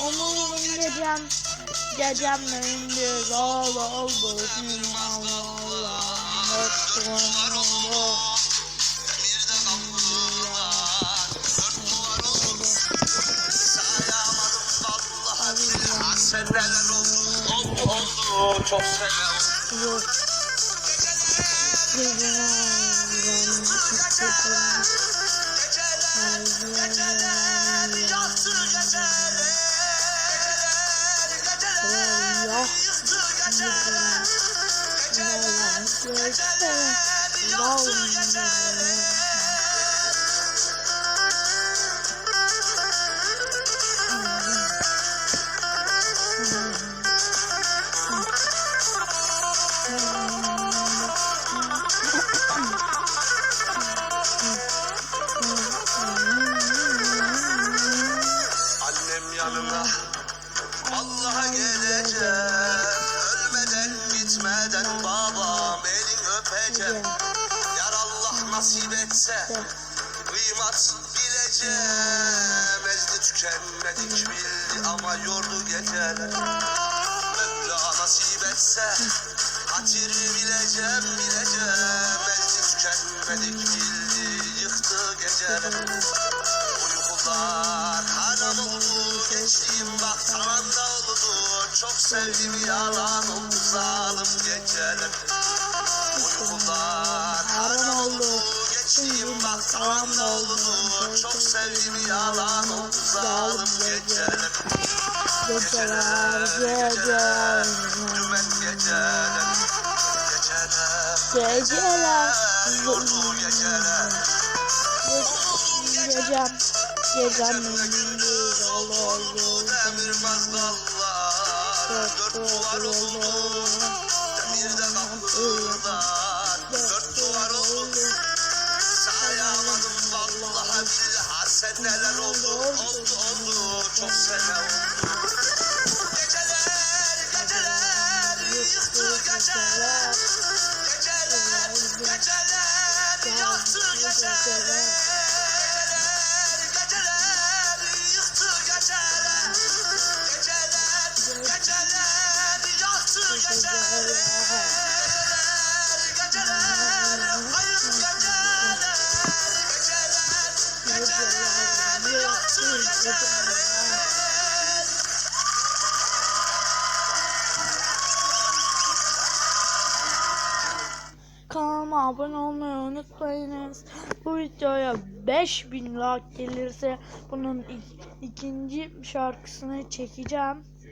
Umurum gecem Gecem gündüz oldu oldu Allah Allah Mutlu oldu Sen neler oldu, oldu, oldu, çok sene oldu. Yok Gecem Annem Vallahi geleceğim. Ölmeden gitmeden babam elin öpeceğim. Yar Allah nasip etse Kıymat bileceğim. Ezdi tükenmedik bildi ama yordu geceler. Mevla nasip etse Hatiri bileceğim bileceğim. Ezdi tükenmedik bildi yıktı geceler. Uykular haram oldu geçtiğim bak tavanda oldu Çok sevdim yalan oldu zalim geceler Uykular haram oldu. Geçtiğim bak tavanda oldu Çok sevdim yalan oldu zalim geceler Geceler geceler Dümen geceler. Geceler Geceler. Yordu geceler. Gecem Gecem oldu Demirmez dallar Dört duvar oldu Demirde kapılar Dört duvar oldu Sayamadım vallahi billahi Sen neler oldu Oldu oldu Çok sene oldu Geceler geceler Yıktı geceler Geceler geceler Yaktı Geceler Kanalıma abone olmayı unutmayınız. Bu videoya 5000 like gelirse bunun ik- ikinci şarkısını çekeceğim.